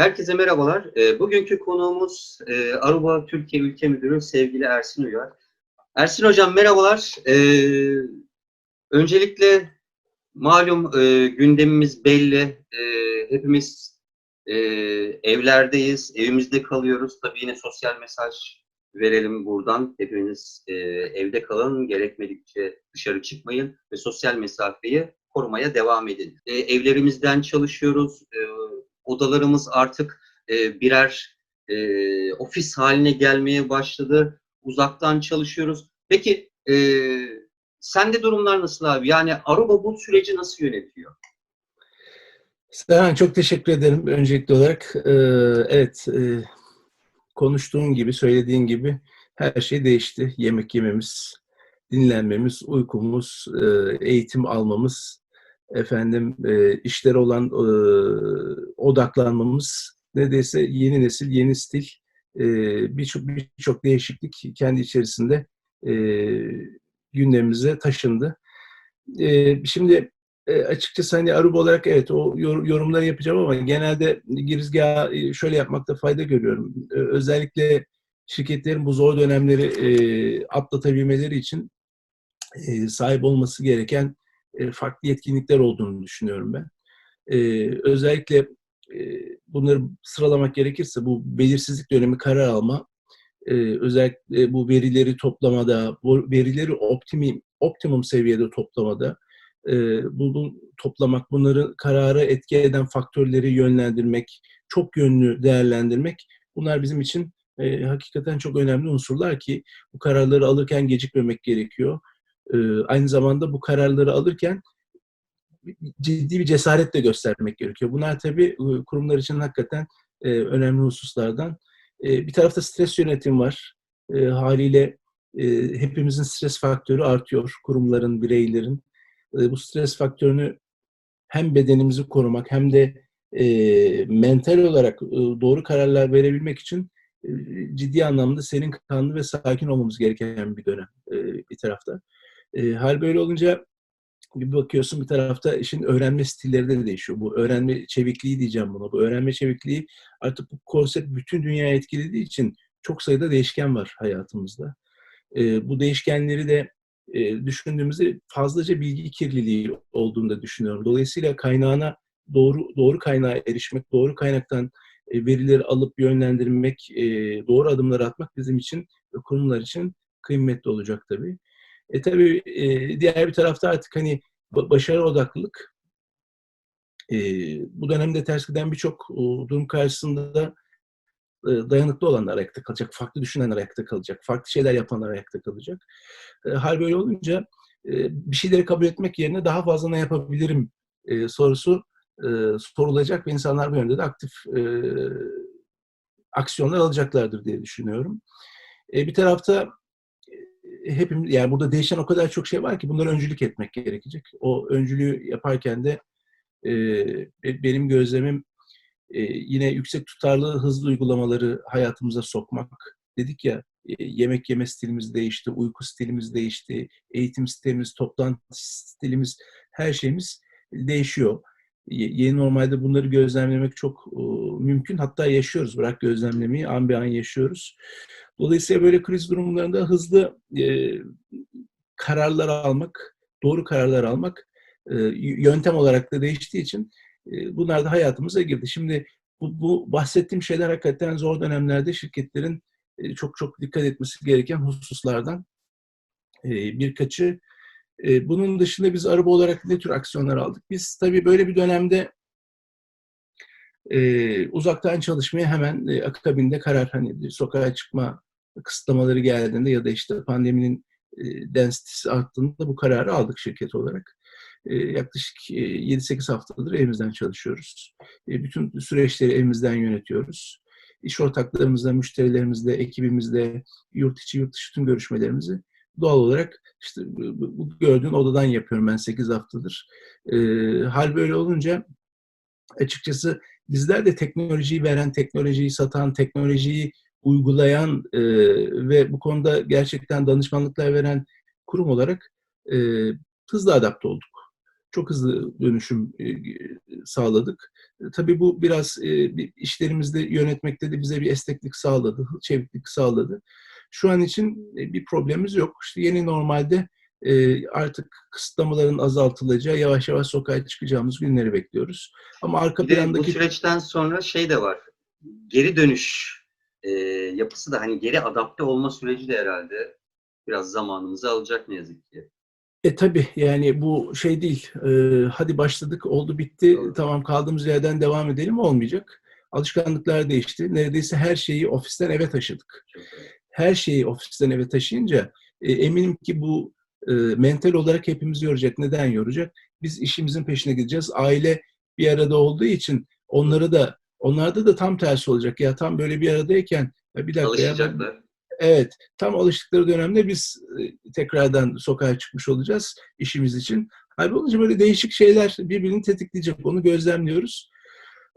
Herkese merhabalar. E, bugünkü konuğumuz e, Aruba Türkiye Ülke Müdürü sevgili Ersin Uyar. Ersin Hocam merhabalar. E, öncelikle malum e, gündemimiz belli. E, hepimiz e, evlerdeyiz, evimizde kalıyoruz. Tabii yine sosyal mesaj verelim buradan. Hepiniz e, evde kalın, gerekmedikçe dışarı çıkmayın ve sosyal mesafeyi korumaya devam edin. Evlerimizden çalışıyoruz. Odalarımız artık e, birer e, ofis haline gelmeye başladı. Uzaktan çalışıyoruz. Peki e, sende durumlar nasıl abi? Yani Aruba bu süreci nasıl yönetiyor? Serhan çok teşekkür ederim öncelikli olarak. Ee, evet, e, konuştuğun gibi, söylediğin gibi her şey değişti. Yemek yememiz, dinlenmemiz, uykumuz, e, eğitim almamız, efendim e, işlere olan e, odaklanmamız, neredeyse yeni nesil, yeni stil, e, birçok birçok değişiklik kendi içerisinde e, gündemimize taşındı. E, şimdi e, açıkçası hani Aruba olarak evet o yor, yorumları yapacağım ama genelde girizgahı e, şöyle yapmakta fayda görüyorum. E, özellikle şirketlerin bu zor dönemleri e, atlatabilmeleri için e, sahip olması gereken e, farklı yetkinlikler olduğunu düşünüyorum ben. E, özellikle e, bunları sıralamak gerekirse bu belirsizlik dönemi karar alma, özellikle bu verileri toplamada, bu verileri optimum, optimum seviyede toplamada, bunu toplamak, bunları karara etki eden faktörleri yönlendirmek, çok yönlü değerlendirmek bunlar bizim için e, hakikaten çok önemli unsurlar ki bu kararları alırken gecikmemek gerekiyor. E, aynı zamanda bu kararları alırken ciddi bir cesaret de göstermek gerekiyor. Bunlar tabii kurumlar için hakikaten e, önemli hususlardan. E, bir tarafta stres yönetimi var. E, haliyle e, hepimizin stres faktörü artıyor. Kurumların, bireylerin bu stres faktörünü hem bedenimizi korumak hem de e, mental olarak e, doğru kararlar verebilmek için e, ciddi anlamda senin kanlı ve sakin olmamız gereken bir dönem e, bir tarafta. E, hal böyle olunca bir bakıyorsun bir tarafta işin öğrenme stilleri de değişiyor. Bu öğrenme çevikliği diyeceğim buna. Bu öğrenme çevikliği artık bu konsept bütün dünyayı etkilediği için çok sayıda değişken var hayatımızda. E, bu değişkenleri de e, düşündüğümüzde fazlaca bilgi kirliliği olduğunu da düşünüyorum. Dolayısıyla kaynağına doğru doğru kaynağa erişmek, doğru kaynaktan e, verileri alıp yönlendirmek, e, doğru adımları atmak bizim için ve kurumlar için kıymetli olacak tabii. E tabii e, diğer bir tarafta artık hani başarı odaklılık e, bu dönemde ters giden birçok durum karşısında dayanıklı olanlar ayakta kalacak, farklı düşünenler ayakta kalacak, farklı şeyler yapanlar ayakta kalacak. Hal böyle olunca bir şeyleri kabul etmek yerine daha fazla ne yapabilirim sorusu sorulacak ve insanlar bu yönde de aktif aksiyonlar alacaklardır diye düşünüyorum. Bir tarafta hepimiz yani burada değişen o kadar çok şey var ki bunları öncülük etmek gerekecek. O öncülüğü yaparken de benim gözlemim e, yine yüksek tutarlı hızlı uygulamaları hayatımıza sokmak. Dedik ya e, yemek yeme stilimiz değişti, uyku stilimiz değişti, eğitim stilimiz, toplantı stilimiz, her şeyimiz değişiyor. Yeni normalde bunları gözlemlemek çok e, mümkün. Hatta yaşıyoruz. Bırak gözlemlemeyi an be an yaşıyoruz. Dolayısıyla böyle kriz durumlarında hızlı e, kararlar almak, doğru kararlar almak e, yöntem olarak da değiştiği için bunlar da hayatımıza girdi. Şimdi bu, bu bahsettiğim şeyler hakikaten zor dönemlerde şirketlerin çok çok dikkat etmesi gereken hususlardan birkaçı. Bunun dışında biz araba olarak ne tür aksiyonlar aldık? Biz tabii böyle bir dönemde uzaktan çalışmaya hemen akabinde karar hani sokağa çıkma kısıtlamaları geldiğinde ya da işte pandeminin densitesi arttığında bu kararı aldık şirket olarak. Ee, yaklaşık 7-8 e, haftadır evimizden çalışıyoruz. E, bütün süreçleri evimizden yönetiyoruz. İş ortaklarımızla, müşterilerimizle, ekibimizle, yurt içi, yurt dışı tüm görüşmelerimizi doğal olarak işte bu gördüğün odadan yapıyorum ben 8 haftadır. E, hal böyle olunca açıkçası bizler de teknolojiyi veren, teknolojiyi satan, teknolojiyi uygulayan e, ve bu konuda gerçekten danışmanlıklar veren kurum olarak e, hızlı adapte olduk. çok hızlı dönüşüm e, sağladık. E, tabii bu biraz e, işlerimizde yönetmekte de bize bir esneklik sağladı, çeviklik sağladı. Şu an için e, bir problemimiz yok. İşte yeni normalde e, artık kısıtlamaların azaltılacağı, yavaş yavaş sokağa çıkacağımız günleri bekliyoruz. Ama arka Bir de bu plandaki süreçten sonra şey de var. Geri dönüş e, yapısı da hani geri adapte olma süreci de herhalde biraz zamanımızı alacak ne yazık ki. E tabii yani bu şey değil. e, hadi başladık, oldu bitti, Doğru. tamam kaldığımız yerden devam edelim olmayacak. Alışkanlıklar değişti. Neredeyse her şeyi ofisten eve taşıdık. Her şeyi ofisten eve taşıyınca e, eminim ki bu e, mental olarak hepimizi yoracak. Neden yoracak? Biz işimizin peşine gideceğiz. Aile bir arada olduğu için onları da onlarda da tam tersi olacak. Ya tam böyle bir aradayken ya bir dakika ya ben-. Evet, tam alıştıkları dönemde biz e, tekrardan sokağa çıkmış olacağız işimiz için. Halbuki böyle değişik şeyler birbirini tetikleyecek, onu gözlemliyoruz.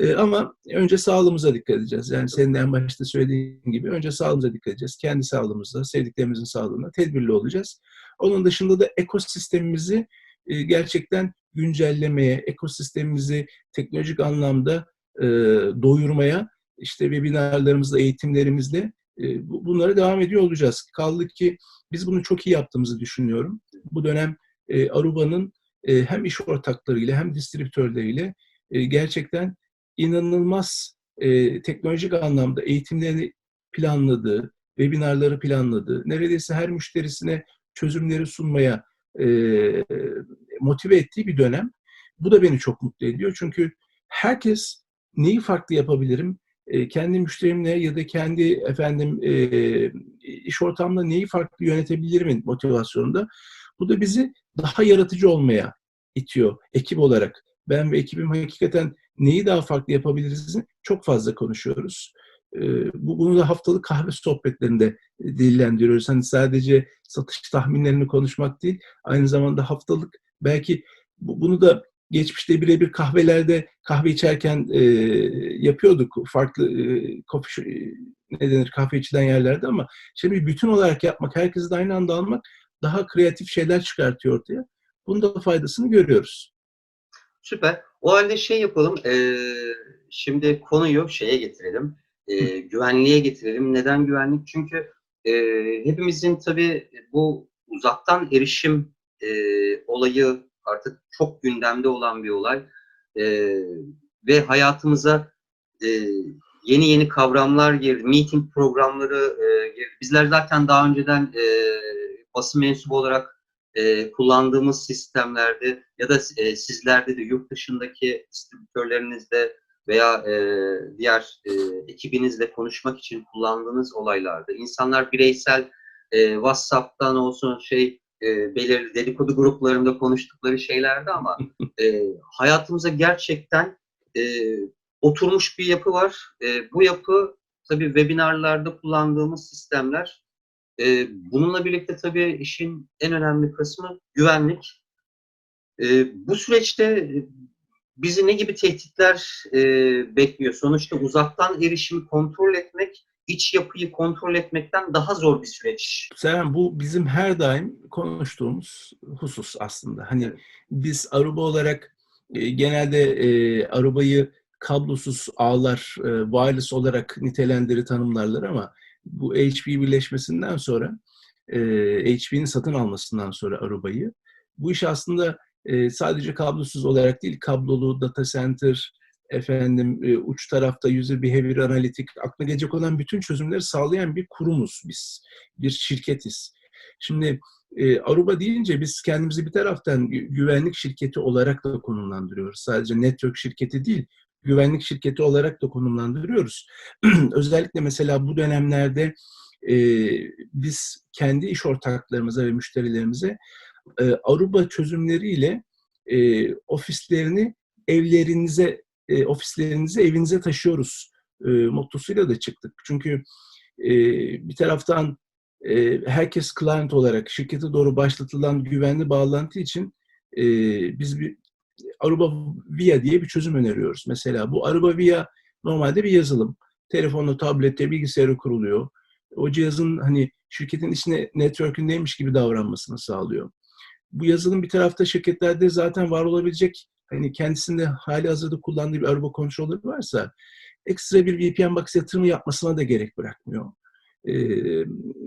E, ama önce sağlığımıza dikkat edeceğiz. Yani senin en başta söylediğin gibi önce sağlığımıza dikkat edeceğiz. Kendi sağlığımıza, sevdiklerimizin sağlığına tedbirli olacağız. Onun dışında da ekosistemimizi e, gerçekten güncellemeye, ekosistemimizi teknolojik anlamda e, doyurmaya, işte webinarlarımızla, eğitimlerimizle e, bu- bunlara devam ediyor olacağız. Kaldı ki biz bunu çok iyi yaptığımızı düşünüyorum. Bu dönem e, Aruba'nın e, hem iş ortaklarıyla hem distribütörleriyle e, gerçekten inanılmaz e, teknolojik anlamda eğitimlerini planladığı, webinarları planladığı, neredeyse her müşterisine çözümleri sunmaya e, motive ettiği bir dönem. Bu da beni çok mutlu ediyor. Çünkü herkes neyi farklı yapabilirim, e, kendi müşterimle ya da kendi efendim e, iş ortamında neyi farklı yönetebilirim motivasyonunda. Bu da bizi daha yaratıcı olmaya itiyor ekip olarak. Ben ve ekibim hakikaten neyi daha farklı yapabiliriz çok fazla konuşuyoruz. E, bu, bunu da haftalık kahve sohbetlerinde dillendiriyoruz. Hani sadece satış tahminlerini konuşmak değil, aynı zamanda haftalık belki bu, bunu da geçmişte birebir kahvelerde kahve içerken e, yapıyorduk farklı e, shop- e, ne denir kahve içilen yerlerde ama şimdi bütün olarak yapmak, herkesi de aynı anda almak daha kreatif şeyler çıkartıyor ortaya. Bunun da faydasını görüyoruz. Süper. O halde şey yapalım. eee, şimdi konuyu şeye getirelim. eee, güvenliğe getirelim. Neden güvenlik? Çünkü eee, hepimizin tabii bu uzaktan erişim eee, olayı artık çok gündemde olan bir olay. Eee, ve hayatımıza eee, yeni yeni kavramlar girdi. Meeting programları eee, girdi. Bizler zaten daha önceden eee basın mensubu olarak e, kullandığımız sistemlerde ya da e, sizlerde de yurt dışındaki distribütörlerinizde veya e, diğer e, ekibinizle konuşmak için kullandığınız olaylarda insanlar bireysel e, WhatsApp'tan olsun şey e, belirli dedikodu gruplarında konuştukları şeylerdi ama e, hayatımıza gerçekten e, oturmuş bir yapı var. E, bu yapı tabii webinarlarda kullandığımız sistemler ee, bununla birlikte tabii işin en önemli kısmı güvenlik. Ee, bu süreçte e, bizi ne gibi tehditler e, bekliyor? Sonuçta uzaktan erişimi kontrol etmek, iç yapıyı kontrol etmekten daha zor bir süreç. Serhan bu bizim her daim konuştuğumuz husus aslında. Hani biz Aruba olarak e, genelde e, Aruba'yı kablosuz ağlar, e, wireless olarak nitelendirir tanımlarlar ama bu HP birleşmesinden sonra, e, HP'nin satın almasından sonra Aruba'yı, bu iş aslında e, sadece kablosuz olarak değil, kablolu, data center, efendim e, uç tarafta user behavior analitik, aklına gelecek olan bütün çözümleri sağlayan bir kurumuz biz bir şirketiz. Şimdi e, Aruba deyince biz kendimizi bir taraftan gü- güvenlik şirketi olarak da konumlandırıyoruz. Sadece network şirketi değil, güvenlik şirketi olarak da konumlandırıyoruz. Özellikle mesela bu dönemlerde e, biz kendi iş ortaklarımıza ve müşterilerimize e, Aruba çözümleriyle e, ofislerini evlerinize, e, ofislerinizi evinize taşıyoruz e, mottosuyla da çıktık. Çünkü e, bir taraftan e, herkes client olarak şirkete doğru başlatılan güvenli bağlantı için e, biz bir Aruba Via diye bir çözüm öneriyoruz. Mesela bu Aruba Via normalde bir yazılım. Telefonla, tablette, bilgisayara kuruluyor. O cihazın hani şirketin içine network'ündeymiş gibi davranmasını sağlıyor. bu yazılım bir tarafta şirketlerde zaten var olabilecek hani kendisinde hali hazırda kullandığı bir araba controller varsa ekstra bir VPN box yatırımı yapmasına da gerek bırakmıyor. E,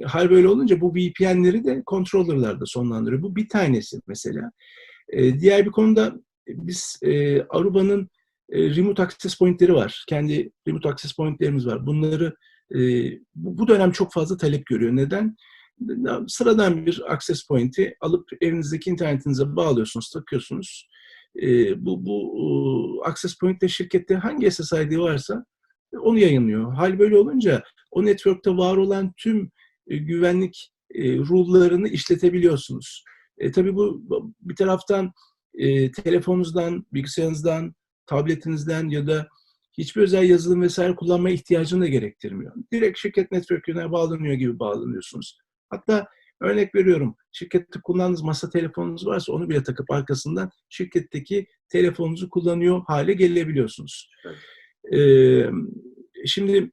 hal böyle olunca bu VPN'leri de controller'larda sonlandırıyor. Bu bir tanesi mesela. E, diğer bir konuda biz e, Aruba'nın e, remote access point'leri var. Kendi remote access point'lerimiz var. Bunları e, bu, bu dönem çok fazla talep görüyor. Neden? Sıradan bir access point'i alıp evinizdeki internetinize bağlıyorsunuz, takıyorsunuz. E, bu bu e, access point'te şirkette hangi SSID varsa onu yayınlıyor. Hal böyle olunca o network'te var olan tüm e, güvenlik e, rule'larını işletebiliyorsunuz. E, tabii bu bir taraftan e, telefonunuzdan, bilgisayarınızdan, tabletinizden ya da hiçbir özel yazılım vesaire kullanmaya ihtiyacını da gerektirmiyor. Direkt şirket network'üne bağlanıyor gibi bağlanıyorsunuz. Hatta örnek veriyorum, şirkette kullandığınız masa telefonunuz varsa onu bile takıp arkasından şirketteki telefonunuzu kullanıyor hale gelebiliyorsunuz. Ee, şimdi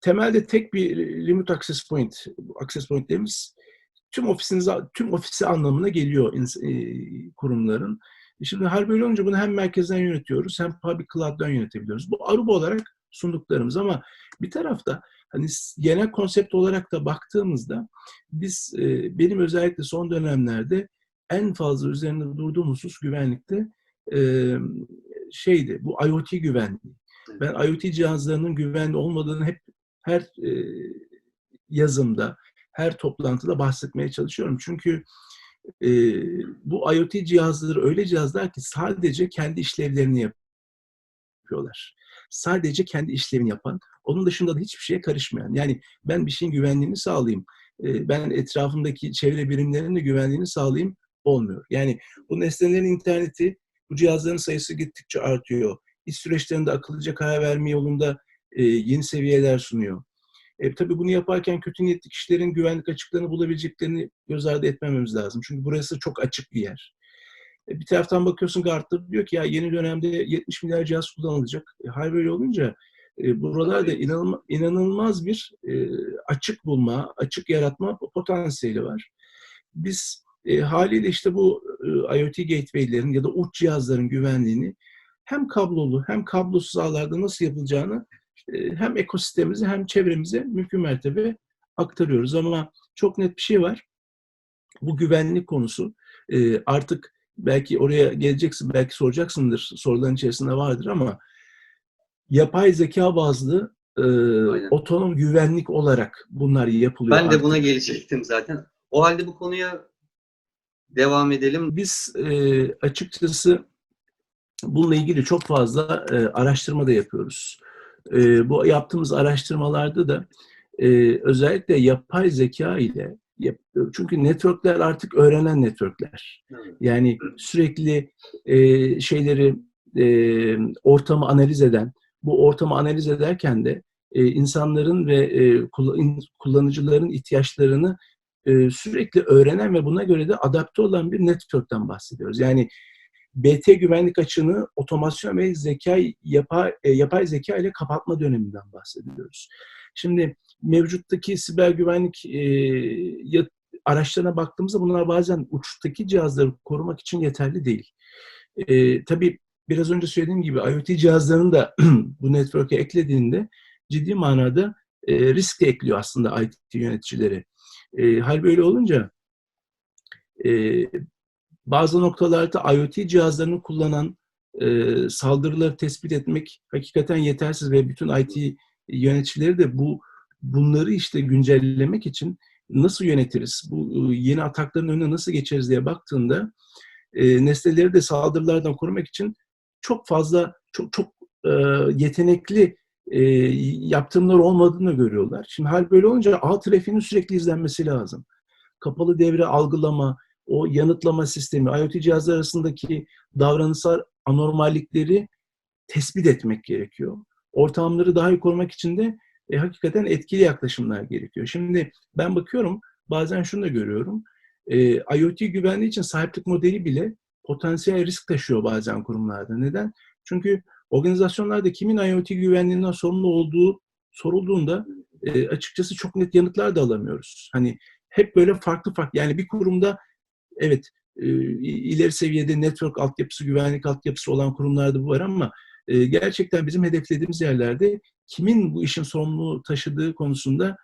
temelde tek bir remote access point, access pointlerimiz tüm ofisiniz tüm ofisi anlamına geliyor kurumların. Şimdi hal böyle olunca bunu hem merkezden yönetiyoruz hem public cloud'dan yönetebiliyoruz. Bu Aruba olarak sunduklarımız ama bir tarafta hani genel konsept olarak da baktığımızda biz benim özellikle son dönemlerde en fazla üzerinde durduğum husus güvenlikte şeydi bu IoT güvenliği. Ben IoT cihazlarının güvenli olmadığını hep her yazımda, her toplantıda bahsetmeye çalışıyorum. Çünkü e, bu IoT cihazları öyle cihazlar ki sadece kendi işlevlerini yapıyorlar. Sadece kendi işlevini yapan, onun dışında da hiçbir şeye karışmayan. Yani ben bir şeyin güvenliğini sağlayayım, e, ben etrafımdaki çevre birimlerinin de güvenliğini sağlayayım olmuyor. Yani bu nesnelerin interneti, bu cihazların sayısı gittikçe artıyor. İş süreçlerinde akıllıca karar verme yolunda e, yeni seviyeler sunuyor. E, tabii bunu yaparken kötü niyetli kişilerin güvenlik açıklarını bulabileceklerini göz ardı etmememiz lazım. Çünkü burası çok açık bir yer. E, bir taraftan bakıyorsun Gartner diyor ki ya yeni dönemde 70 milyar cihaz kullanılacak. E, hal böyle olunca e, buralarda inanılmaz, inanılmaz bir e, açık bulma, açık yaratma potansiyeli var. Biz e, haliyle işte bu e, IoT gateway'lerin ya da uç cihazların güvenliğini hem kablolu hem kablosuz ağlarda nasıl yapılacağını e, hem ekosistemimize hem çevremize mümkün mertebe aktarıyoruz. Ama çok net bir şey var. Bu güvenlik konusu e, artık belki oraya geleceksin, belki soracaksındır, soruların içerisinde vardır ama yapay zeka bazlı e, otonom güvenlik olarak bunlar yapılıyor. Ben de artık. buna gelecektim zaten. O halde bu konuya devam edelim. Biz e, açıkçası bununla ilgili çok fazla e, araştırma da yapıyoruz. E, bu yaptığımız araştırmalarda da e, özellikle yapay zeka ile çünkü networkler artık öğrenen networkler. Yani sürekli e, şeyleri e, ortamı analiz eden, bu ortamı analiz ederken de e, insanların ve e, kullanıcıların ihtiyaçlarını e, sürekli öğrenen ve buna göre de adapte olan bir network'ten bahsediyoruz. Yani BT güvenlik açığını otomasyon ve zeka yapay, e, yapay zeka ile kapatma döneminden bahsediyoruz. Şimdi mevcuttaki siber güvenlik e, araçlarına baktığımızda bunlar bazen uçtaki cihazları korumak için yeterli değil. E, tabii biraz önce söylediğim gibi IoT cihazlarını da bu network'e eklediğinde ciddi manada e, risk de ekliyor aslında IT yöneticileri. E, hal böyle olunca e, bazı noktalarda IoT cihazlarını kullanan e, saldırıları tespit etmek hakikaten yetersiz ve bütün IT yöneticileri de bu bunları işte güncellemek için nasıl yönetiriz, bu e, yeni atakların önüne nasıl geçeriz diye baktığında e, nesneleri de saldırılardan korumak için çok fazla, çok çok e, yetenekli e, yaptırımlar olmadığını görüyorlar. Şimdi hal böyle olunca ağ trafiğinin sürekli izlenmesi lazım. Kapalı devre algılama, o yanıtlama sistemi, IoT cihazlar arasındaki davranışsal anormallikleri tespit etmek gerekiyor. Ortamları daha iyi korumak için de e, hakikaten etkili yaklaşımlar gerekiyor. Şimdi ben bakıyorum, bazen şunu da görüyorum. E, IoT güvenliği için sahiplik modeli bile potansiyel risk taşıyor bazen kurumlarda. Neden? Çünkü organizasyonlarda kimin IoT güvenliğinden sorumlu olduğu sorulduğunda e, açıkçası çok net yanıtlar da alamıyoruz. Hani hep böyle farklı farklı yani bir kurumda evet e, ileri seviyede network altyapısı, güvenlik altyapısı olan kurumlarda bu var ama e, gerçekten bizim hedeflediğimiz yerlerde kimin bu işin sorumluluğu taşıdığı konusunda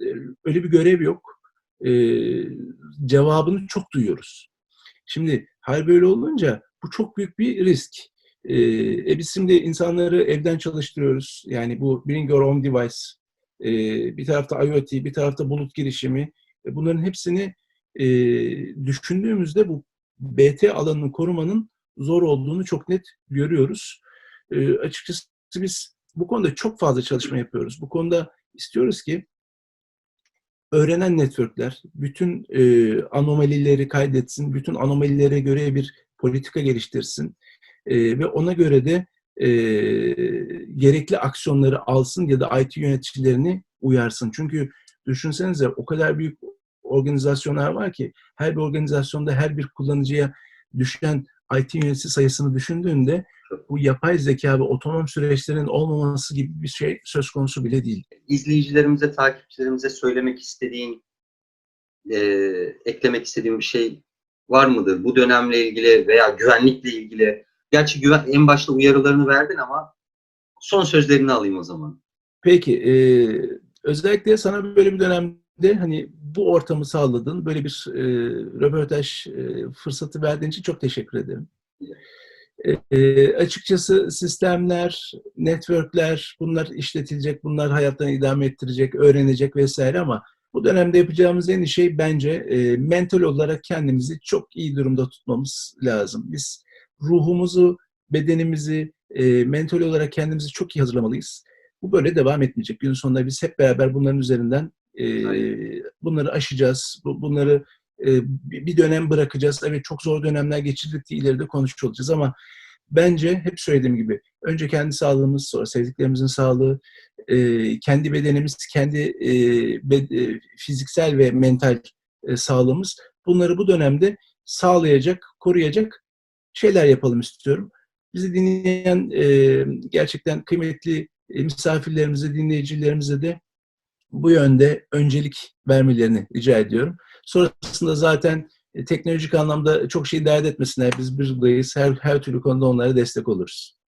e, öyle bir görev yok. E, cevabını çok duyuyoruz. Şimdi hal böyle olunca bu çok büyük bir risk. E, e biz şimdi insanları evden çalıştırıyoruz. Yani bu Bring Your Own Device, e, bir tarafta IoT, bir tarafta bulut girişimi. E, bunların hepsini e, düşündüğümüzde bu BT alanını korumanın zor olduğunu çok net görüyoruz. E, açıkçası biz bu konuda çok fazla çalışma yapıyoruz. Bu konuda istiyoruz ki öğrenen networkler bütün e, anomalileri kaydetsin, bütün anomalilere göre bir politika geliştirsin e, ve ona göre de e, gerekli aksiyonları alsın ya da IT yöneticilerini uyarsın. Çünkü düşünsenize o kadar büyük organizasyonlar var ki her bir organizasyonda her bir kullanıcıya düşen IT yöneticisi sayısını düşündüğünde bu yapay zeka ve otonom süreçlerin olmaması gibi bir şey söz konusu bile değil. İzleyicilerimize, takipçilerimize söylemek istediğin, e, eklemek istediğin bir şey var mıdır? Bu dönemle ilgili veya güvenlikle ilgili. Gerçi güven, en başta uyarılarını verdin ama son sözlerini alayım o zaman. Peki, e, özellikle sana böyle bir dönemde hani bu ortamı sağladın, böyle bir e, röportaj e, fırsatı verdiğin için çok teşekkür ederim. E, açıkçası sistemler, networkler, bunlar işletilecek, bunlar hayatlarını idame ettirecek, öğrenecek vesaire ama bu dönemde yapacağımız en iyi şey bence e, mental olarak kendimizi çok iyi durumda tutmamız lazım. Biz ruhumuzu, bedenimizi, e, mental olarak kendimizi çok iyi hazırlamalıyız. Bu böyle devam etmeyecek. Günün sonunda biz hep beraber bunların üzerinden e, bunları aşacağız. Bu, bunları bir dönem bırakacağız. Evet çok zor dönemler geçirdik diye ileride konuşuyor ama bence hep söylediğim gibi önce kendi sağlığımız, sonra sevdiklerimizin sağlığı, e, kendi bedenimiz, kendi e, e, fiziksel ve mental e, sağlığımız bunları bu dönemde sağlayacak, koruyacak şeyler yapalım istiyorum. Bizi dinleyen e, gerçekten kıymetli e, misafirlerimize, dinleyicilerimize de bu yönde öncelik vermelerini rica ediyorum. Sonrasında zaten e, teknolojik anlamda çok şey dert etmesinler. Biz buradayız. Her, her türlü konuda onlara destek oluruz.